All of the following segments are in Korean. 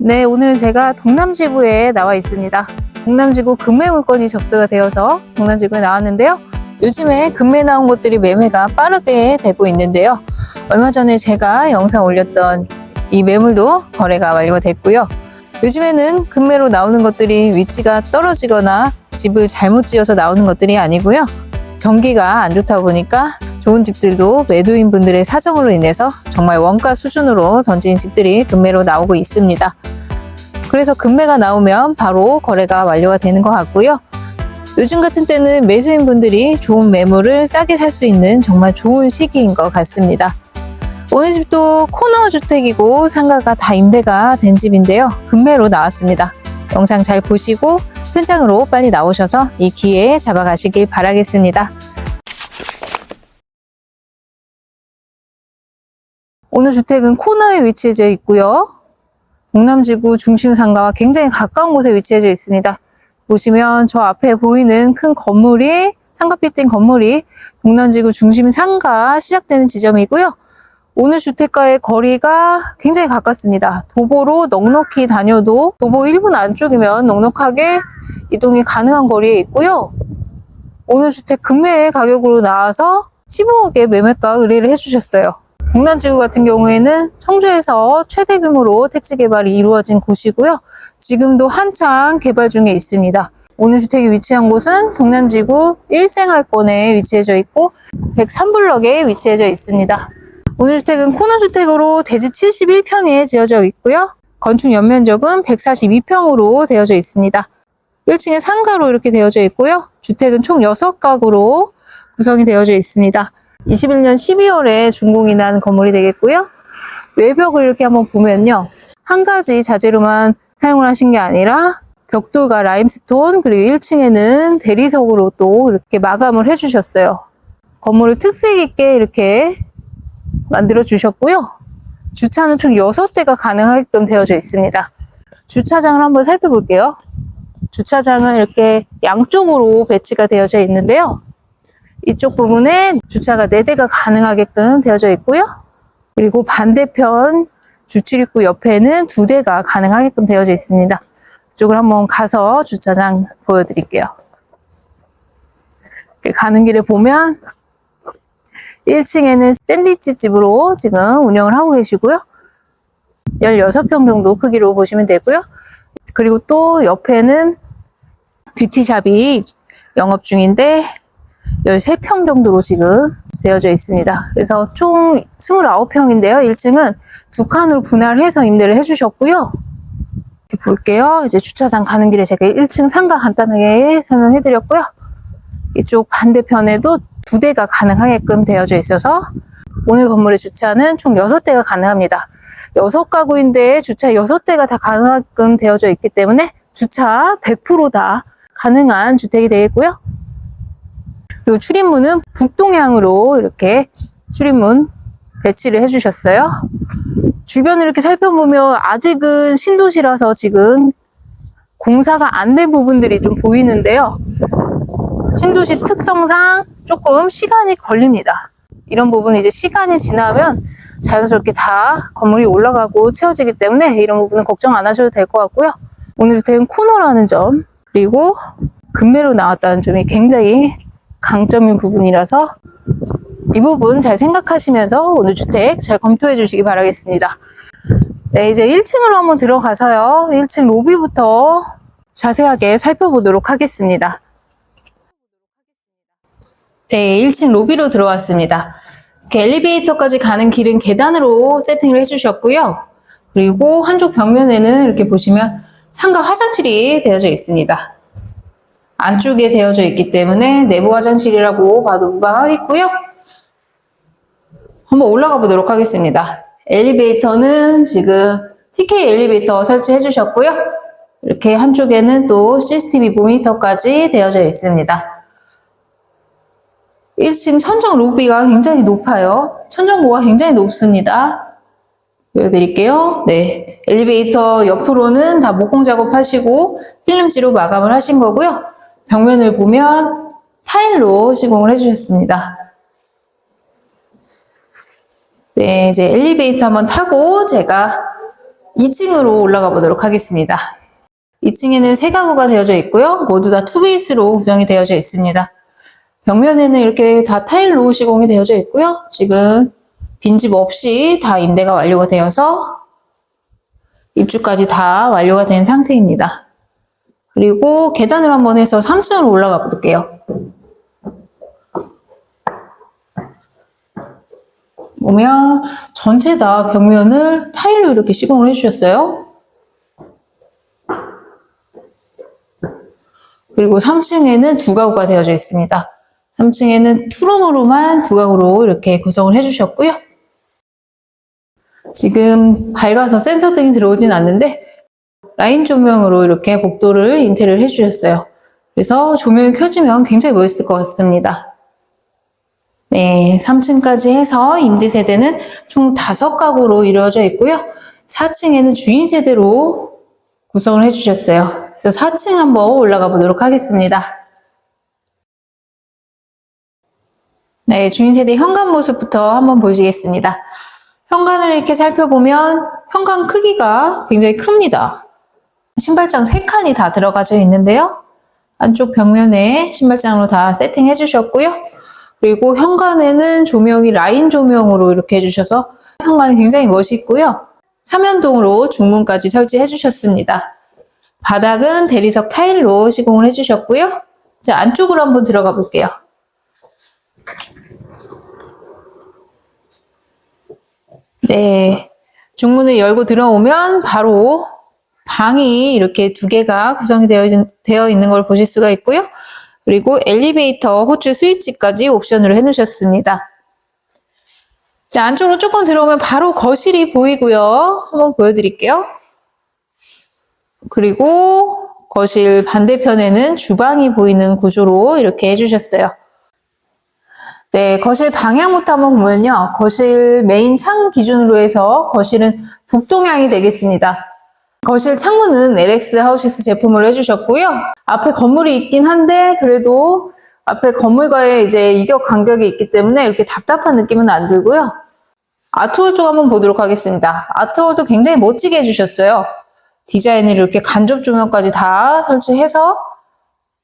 네, 오늘은 제가 동남지구에 나와 있습니다. 동남지구 금매 물건이 접수가 되어서 동남지구에 나왔는데요. 요즘에 금매 나온 것들이 매매가 빠르게 되고 있는데요. 얼마 전에 제가 영상 올렸던 이 매물도 거래가 완료됐고요. 요즘에는 금매로 나오는 것들이 위치가 떨어지거나 집을 잘못 지어서 나오는 것들이 아니고요. 경기가 안 좋다 보니까 좋은 집들도 매도인 분들의 사정으로 인해서 정말 원가 수준으로 던진 집들이 금매로 나오고 있습니다. 그래서 금매가 나오면 바로 거래가 완료가 되는 것 같고요. 요즘 같은 때는 매수인 분들이 좋은 매물을 싸게 살 수 있는 정말 좋은 시기인 것 같습니다. 오늘 집도 코너 주택이고 상가가 다 임대가 된 집인데요. 금매로 나왔습니다. 영상 잘 보시고 현장으로 빨리 나오셔서 이 기회에 잡아가시길 바라겠습니다. 오늘 주택은 코너에 위치해져 있고요. 동남지구 중심 상가와 굉장히 가까운 곳에 위치해져 있습니다. 보시면 저 앞에 보이는 큰 건물이 상가빛 된 건물이 동남지구 중심 상가 시작되는 지점이고요. 오늘 주택가의 거리가 굉장히 가깝습니다. 도보로 넉넉히 다녀도 도보 1분 안쪽이면 넉넉하게 이동이 가능한 거리에 있고요. 오늘 주택 금매 가격으로 나와서 15억에 매매가 의뢰를 해주셨어요. 동남지구 같은 경우에는 청주에서 최대 규모로 택지 개발이 이루어진 곳이고요. 지금도 한창 개발 중에 있습니다. 오늘 주택이 위치한 곳은 동남지구 1생활권에 위치해져 있고 103블럭에 위치해져 있습니다. 오늘 주택은 코너주택으로 대지 71평에 지어져 있고요. 건축 연면적은 142평으로 되어져 있습니다. 1층에 상가로 이렇게 되어져 있고요. 주택은 총 6가구로 구성이 되어져 있습니다. 21년 12월에 준공이 난 건물이 되겠고요. 외벽을 이렇게 한번 보면요. 한 가지 자재로만 사용을 하신 게 아니라 벽돌과 라임스톤 그리고 1층에는 대리석으로 또 이렇게 마감을 해주셨어요. 건물을 특색 있게 이렇게 만들어 주셨고요. 주차는 총 6대가 가능하게끔 되어져 있습니다. 주차장을 한번 살펴볼게요. 주차장은 이렇게 양쪽으로 배치가 되어져 있는데요. 이쪽 부분에 주차가 4대가 가능하게끔 되어져 있고요. 그리고 반대편 주출입구 옆에는 2대가 가능하게끔 되어져 있습니다. 이쪽을 한번 가서 주차장 보여드릴게요. 가는 길에 보면 1층에는 샌드위치 집으로 지금 운영을 하고 계시고요. 16평 정도 크기로 보시면 되고요. 그리고 또 옆에는 뷰티샵이 영업 중인데 13평 정도로 지금 되어져 있습니다. 그래서 총 29평인데요. 1층은 두 칸으로 분할을 해서 임대를 해주셨고요. 이렇게 볼게요. 이제 주차장 가는 길에 제가 1층 상가 간단하게 설명해 드렸고요. 이쪽 반대편에도 두 대가 가능하게끔 되어져 있어서 오늘 건물의 주차는 총 6대가 가능합니다. 6가구인데 주차 6대가 다 가능하게끔 되어져 있기 때문에 주차 100%다 가능한 주택이 되겠고요. 그리고 출입문은 북동향으로 이렇게 출입문 배치를 해주셨어요. 주변을 이렇게 살펴보면 아직은 신도시라서 지금 공사가 안 된 부분들이 좀 보이는데요. 신도시 특성상 조금 시간이 걸립니다. 이런 부분은 이제 시간이 지나면 자연스럽게 다 건물이 올라가고 채워지기 때문에 이런 부분은 걱정 안 하셔도 될 것 같고요. 오늘 주택은 코너라는 점, 그리고 금매로 나왔다는 점이 굉장히 강점인 부분이라서 이 부분 잘 생각하시면서 오늘 주택 잘 검토해 주시기 바라겠습니다. 네, 이제 1층으로 한번 들어가서요. 1층 로비부터 자세하게 살펴보도록 하겠습니다. 네, 1층 로비로 들어왔습니다. 엘리베이터까지 가는 길은 계단으로 세팅을 해주셨고요. 그리고 한쪽 벽면에는 이렇게 보시면 상가 화장실이 되어져 있습니다. 안쪽에 되어져 있기 때문에 내부 화장실이라고 봐도 무방하겠고요. 한번 올라가 보도록 하겠습니다. 엘리베이터는 지금 TK 엘리베이터 설치해 주셨고요. 이렇게 한쪽에는 또 CCTV 모니터까지 되어져 있습니다. 1층 천정 로비가 굉장히 높아요. 천정고가 굉장히 높습니다. 보여드릴게요. 네. 엘리베이터 옆으로는 다 목공 작업하시고 필름지로 마감을 하신 거고요. 벽면을 보면 타일로 시공을 해주셨습니다. 네, 이제 엘리베이터 한번 타고 제가 2층으로 올라가 보도록 하겠습니다. 2층에는 세 가구가 되어져 있고요. 모두 다 투베이스로 구성이 되어져 있습니다. 벽면에는 이렇게 다 타일로 시공이 되어져 있고요. 지금 빈집 없이 다 임대가 완료가 되어서 입주까지 다 완료가 된 상태입니다. 그리고 계단을 한번 해서 3층으로 올라가 볼게요. 보면 전체 다 벽면을 타일로 이렇게 시공을 해주셨어요. 그리고 3층에는 두 가구가 되어져 있습니다. 3층에는 투룸으로만 두 가구로 이렇게 구성을 해주셨고요. 지금 밝아서 센서 등이 들어오진 않는데 라인 조명으로 이렇게 복도를 인테리어를 해주셨어요. 그래서 조명이 켜지면 굉장히 멋있을 것 같습니다. 네, 3층까지 해서 임대 세대는 총 5가구로 이루어져 있고요. 4층에는 주인 세대로 구성을 해주셨어요. 그래서 4층 한번 올라가 보도록 하겠습니다. 네, 주인 세대 현관 모습부터 한번 보시겠습니다. 현관을 이렇게 살펴보면 현관 크기가 굉장히 큽니다. 신발장 3칸이 다 들어가져 있는데요. 안쪽 벽면에 신발장으로 다 세팅해 주셨고요. 그리고 현관에는 조명이 라인 조명으로 이렇게 해주셔서 현관이 굉장히 멋있고요. 삼연동으로 중문까지 설치해 주셨습니다. 바닥은 대리석 타일로 시공을 해 주셨고요. 자, 안쪽으로 한번 들어가 볼게요. 네. 중문을 열고 들어오면 바로 방이 이렇게 두 개가 구성이 되어, 있- 되어 있는 걸 보실 수가 있고요. 그리고 엘리베이터 호출 스위치까지 옵션으로 해놓으셨습니다. 자, 안쪽으로 조금 들어오면 바로 거실이 보이고요. 한번 보여드릴게요. 그리고 거실 반대편에는 주방이 보이는 구조로 이렇게 해주셨어요. 네, 거실 방향부터 한번 보면요. 거실 메인 창 기준으로 해서 거실은 북동향이 되겠습니다. 거실 창문은 LX 하우시스 제품으로 해주셨고요. 앞에 건물이 있긴 한데 그래도 앞에 건물과의 이제 이격 간격이 있기 때문에 이렇게 답답한 느낌은 안 들고요. 아트홀 쪽 한번 보도록 하겠습니다. 아트홀도 굉장히 멋지게 해주셨어요. 디자인을 이렇게 간접 조명까지 다 설치해서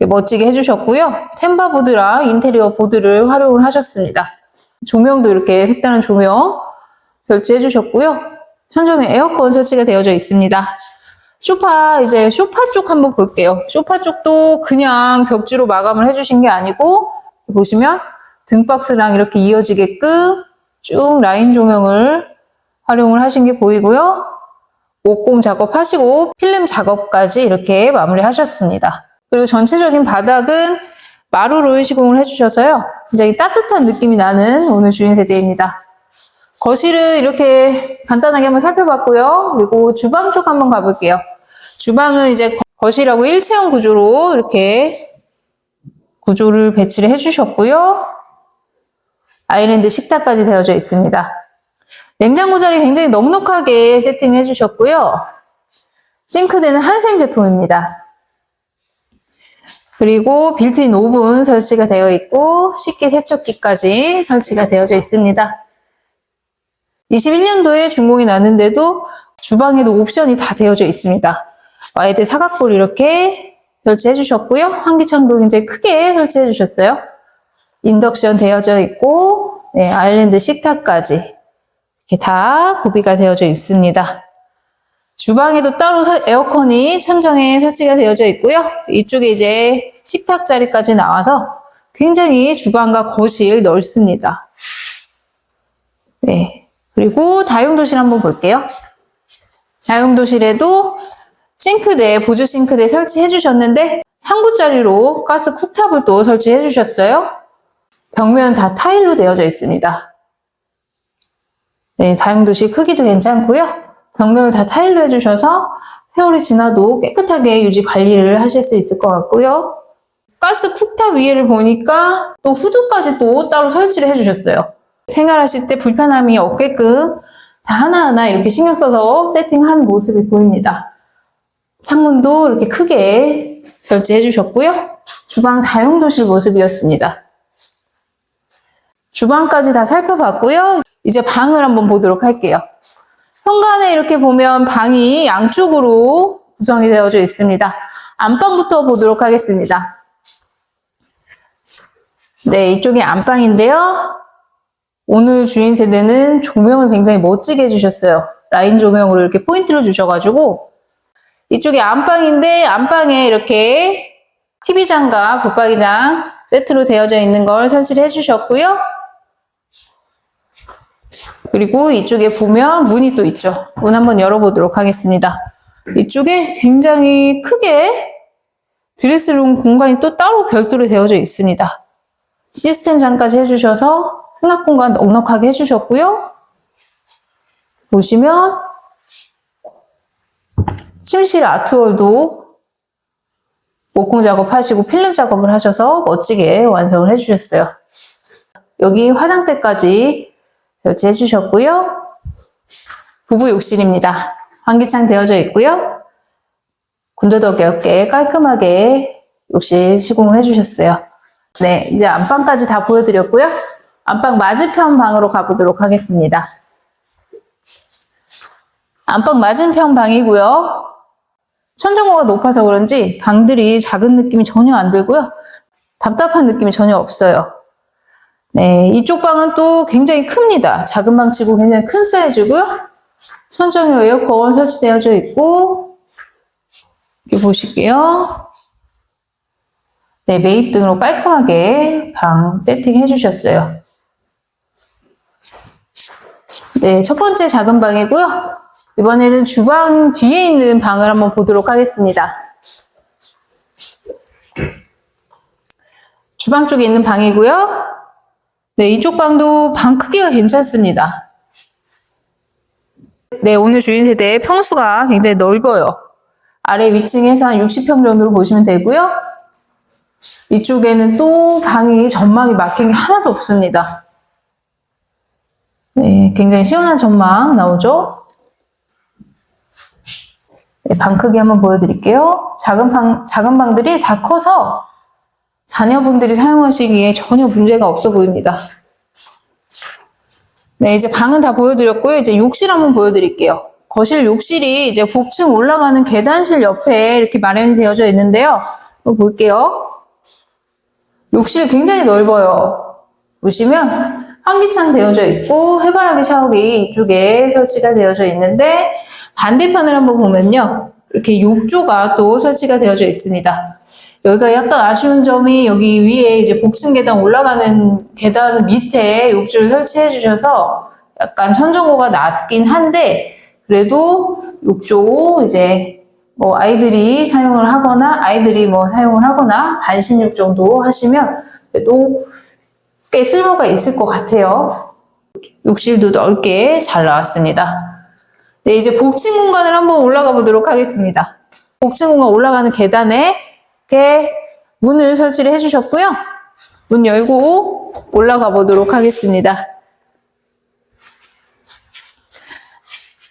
멋지게 해주셨고요. 템바 보드랑 인테리어 보드를 활용을 하셨습니다. 조명도 이렇게 색다른 조명 설치해 주셨고요. 천정에 에어컨 설치가 되어져 있습니다. 소파 이제 소파 쪽 한번 볼게요. 소파 쪽도 그냥 벽지로 마감을 해주신 게 아니고 보시면 등박스랑 이렇게 이어지게끔 쭉 라인 조명을 활용을 하신 게 보이고요. 목공 작업하시고 필름 작업까지 이렇게 마무리 하셨습니다. 그리고 전체적인 바닥은 마루로 시공을 해주셔서요. 굉장히 따뜻한 느낌이 나는 오늘 주인 세대입니다. 거실을 이렇게 간단하게 한번 살펴봤고요. 그리고 주방 쪽 한번 가볼게요. 주방은 이제 거실하고 일체형 구조로 이렇게 구조를 배치를 해주셨고요. 아일랜드 식탁까지 되어져 있습니다. 냉장고 자리 굉장히 넉넉하게 세팅해 주셨고요. 싱크대는 한샘 제품입니다. 그리고 빌트인 오븐 설치가 되어 있고 식기 세척기까지 설치가 되어져 있습니다. 21년도에 준공이 났는데도 주방에도 옵션이 다 되어져 있습니다. 와이드 사각볼 이렇게 설치해 주셨고요. 환기창도 굉장히 크게 설치해 주셨어요. 인덕션 되어져 있고 네, 아일랜드 식탁까지 이렇게 다 구비가 되어져 있습니다. 주방에도 따로 서- 에어컨이 천정에 설치가 되어져 있고요. 이쪽에 이제 식탁 자리까지 나와서 굉장히 주방과 거실 넓습니다. 네. 그리고 다용도실 한번 볼게요. 다용도실에도 싱크대, 보조 싱크대 설치해 주셨는데 상부자리로 가스 쿡탑을 또 설치해 주셨어요. 벽면 다 타일로 되어져 있습니다. 네, 다용도실 크기도 괜찮고요. 벽면을 다 타일로 해주셔서 세월이 지나도 깨끗하게 유지 관리를 하실 수 있을 것 같고요. 가스 쿡탑 위에를 보니까 또 후드까지 또 따로 설치를 해주셨어요. 생활하실 때 불편함이 없게끔 다 하나하나 이렇게 신경 써서 세팅한 모습이 보입니다. 창문도 이렇게 크게 설치해 주셨고요. 주방 다용도실 모습이었습니다. 주방까지 다 살펴봤고요. 이제 방을 한번 보도록 할게요. 현관에 이렇게 보면 방이 양쪽으로 구성이 되어져 있습니다. 안방부터 보도록 하겠습니다. 네, 이쪽이 안방인데요. 오늘 주인 세대는 조명을 굉장히 멋지게 해주셨어요. 라인 조명으로 이렇게 포인트를 주셔가지고 이쪽이 안방인데 안방에 이렇게 TV장과 붙박이장 세트로 되어져 있는 걸 설치를 해주셨고요. 그리고 이쪽에 보면 문이 또 있죠. 문 한번 열어보도록 하겠습니다. 이쪽에 굉장히 크게 드레스룸 공간이 또 따로 별도로 되어져 있습니다. 시스템 장까지 해주셔서 수납 공간 넉넉하게 해주셨고요. 보시면 침실 아트월도 목공 작업하시고 필름 작업을 하셔서 멋지게 완성을 해주셨어요. 여기 화장대까지 설치해 주셨고요. 부부 욕실입니다. 환기창 되어져 있고요. 군더더기 없게 깔끔하게 욕실 시공을 해주셨어요. 네, 이제 안방까지 다 보여드렸고요. 안방 맞은편 방으로 가보도록 하겠습니다. 안방 맞은편 방이고요. 천정고가 높아서 그런지 방들이 작은 느낌이 전혀 안 들고요. 답답한 느낌이 전혀 없어요. 네, 이쪽 방은 또 굉장히 큽니다. 작은 방 치고 굉장히 큰 사이즈고요. 천정용 에어컨 설치되어져 있고 여기 보실게요. 네, 매입 등으로 깔끔하게 방 세팅해 주셨어요. 네, 첫 번째 작은 방이고요. 이번에는 주방 뒤에 있는 방을 한번 보도록 하겠습니다. 주방 쪽에 있는 방이고요. 네, 이쪽 방도 방 크기가 괜찮습니다. 네, 오늘 주인 세대 평수가 굉장히 넓어요. 아래 위층에서 한 60평 정도로 보시면 되고요. 이쪽에는 또 방이 전망이 막힌 게 하나도 없습니다. 네, 굉장히 시원한 전망 나오죠? 네, 방 크기 한번 보여드릴게요. 작은 방, 작은 방들이 다 커서 자녀분들이 사용하시기에 전혀 문제가 없어 보입니다. 네, 이제 방은 다 보여드렸고요. 이제 욕실 한번 보여드릴게요. 거실 욕실이 이제 복층 올라가는 계단실 옆에 이렇게 마련이 되어져 있는데요. 한번 볼게요. 욕실 굉장히 넓어요. 보시면 환기창 되어져 있고 해바라기 샤워기 이쪽에 설치가 되어져 있는데 반대편을 한번 보면요. 이렇게 욕조가 또 설치가 되어져 있습니다. 여기가 약간 아쉬운 점이 여기 위에 이제 복층 계단 올라가는 계단 밑에 욕조를 설치해 주셔서 약간 천정고가 낮긴 한데 그래도 욕조 이제 뭐 아이들이 사용을 하거나 아이들이 뭐 사용을 하거나 반신욕 정도 하시면 그래도 꽤 쓸모가 있을 것 같아요. 욕실도 넓게 잘 나왔습니다. 네, 이제 복층 공간을 한번 올라가 보도록 하겠습니다. 복층 공간 올라가는 계단에 이렇게 문을 설치를 해주셨고요. 문 열고 올라가 보도록 하겠습니다.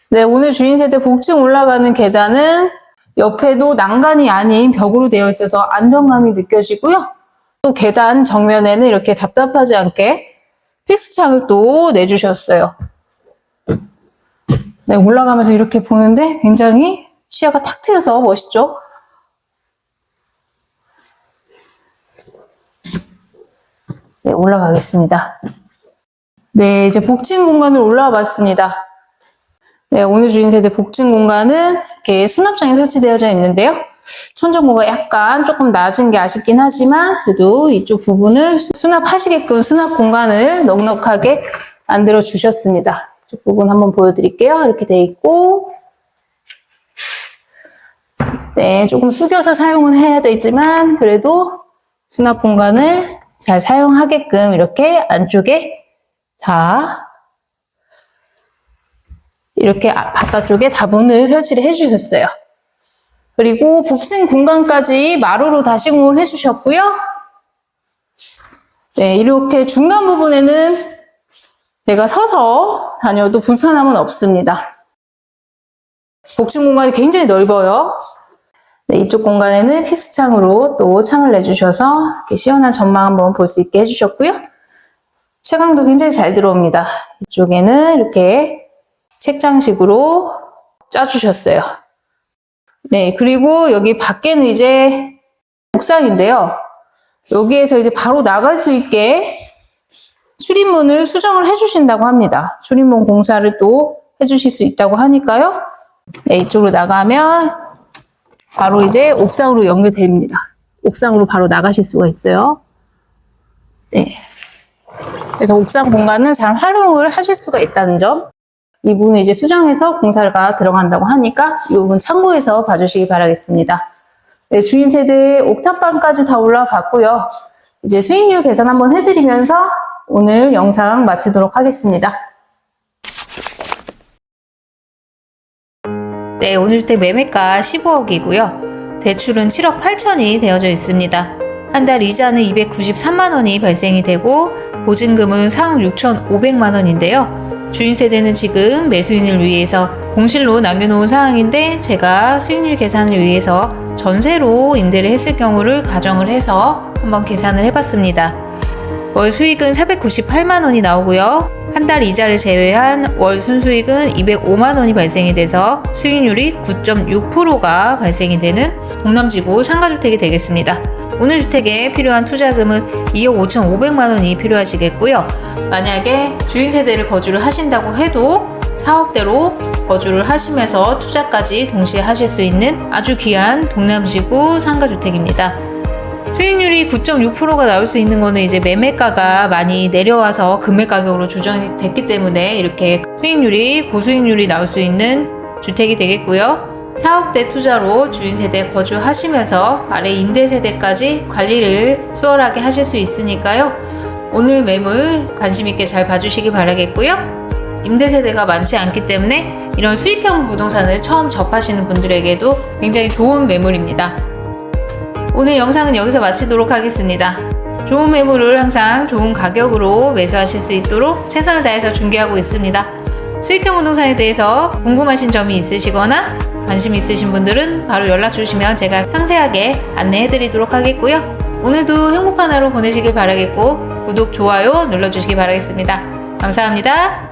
네, 오늘 주인 세대 복층 올라가는 계단은 옆에도 난간이 아닌 벽으로 되어 있어서 안정감이 느껴지고요. 또 계단 정면에는 이렇게 답답하지 않게 픽스 창을 또 내주셨어요. 네, 올라가면서 이렇게 보는데 굉장히 시야가 탁 트여서 멋있죠? 네, 올라가겠습니다. 네, 이제 복층 공간을 올라와 봤습니다. 네, 오늘 주인 세대 복층 공간은 이렇게 수납장이 설치되어져 있는데요. 천정고가 약간 조금 낮은 게 아쉽긴 하지만 그래도 이쪽 부분을 수납하시게끔 수납 공간을 넉넉하게 만들어 주셨습니다. 이쪽 부분 한번 보여드릴게요. 이렇게 돼 있고 네, 조금 숙여서 사용은 해야 되지만 그래도 수납 공간을 잘 사용하게끔 이렇게 안쪽에 다 이렇게 아- 바깥쪽에 다문을 설치를 해주셨어요. 그리고 복층 공간까지 마루로 다 시공을 해주셨고요. 네, 이렇게 중간 부분에는 제가 서서 다녀도 불편함은 없습니다. 복층 공간이 굉장히 넓어요. 네, 이쪽 공간에는 피스창으로 또 창을 내주셔서 시원한 전망 한번 볼 수 있게 해주셨고요. 채광도 굉장히 잘 들어옵니다. 이쪽에는 이렇게 책장식으로 짜주셨어요. 네, 그리고 여기 밖에는 이제 옥상인데요. 여기에서 이제 바로 나갈 수 있게 출입문을 수정을 해주신다고 합니다. 출입문 공사를 또 해주실 수 있다고 하니까요. 네, 이쪽으로 나가면 바로 이제 옥상으로 연결됩니다. 옥상으로 바로 나가실 수가 있어요. 네. 그래서 옥상 공간은 잘 활용을 하실 수가 있다는 점. 이 부분은 이제 수정해서 공사가 들어간다고 하니까 이 부분 참고해서 봐주시기 바라겠습니다. 네, 주인 세대 옥탑방까지 다 올라와 봤고요. 이제 수익률 계산 한번 해드리면서 오늘 영상 마치도록 하겠습니다. 네, 오늘 주택 매매가 15억이고요. 대출은 7억 8천이 되어져 있습니다. 한 달 이자는 293만 원이 발생이 되고 보증금은 4억 6천 5백만 원인데요. 주인 세대는 지금 매수인을 위해서 공실로 남겨놓은 상황인데 제가 수익률 계산을 위해서 전세로 임대를 했을 경우를 가정을 해서 한번 계산을 해봤습니다. 월 수익은 498만 원이 나오고요. 한 달 이자를 제외한 월 순수익은 205만 원이 발생이 돼서 수익률이 9.6%가 발생이 되는 동남지구 상가주택이 되겠습니다. 오늘 주택에 필요한 투자금은 2억 5천5백만 원이 필요하시겠고요. 만약에 주인 세대를 거주를 하신다고 해도 4억대로 거주를 하시면서 투자까지 동시에 하실 수 있는 아주 귀한 동남지구 상가주택입니다. 수익률이 9.6%가 나올 수 있는 거는 이제 매매가가 많이 내려와서 금매 가격으로 조정이 됐기 때문에 이렇게 수익률이 고수익률이 나올 수 있는 주택이 되겠고요. 4억대 투자로 주인 세대 거주하시면서 아래 임대 세대까지 관리를 수월하게 하실 수 있으니까요. 오늘 매물 관심 있게 잘 봐주시기 바라겠고요. 임대 세대가 많지 않기 때문에 이런 수익형 부동산을 처음 접하시는 분들에게도 굉장히 좋은 매물입니다. 오늘 영상은 여기서 마치도록 하겠습니다. 좋은 매물을 항상 좋은 가격으로 매수하실 수 있도록 최선을 다해서 중개하고 있습니다. 수익형 부동산에 대해서 궁금하신 점이 있으시거나 관심 있으신 분들은 바로 연락 주시면 제가 상세하게 안내해 드리도록 하겠고요. 오늘도 행복한 하루 보내시길 바라겠고 구독, 좋아요 눌러주시기 바라겠습니다. 감사합니다.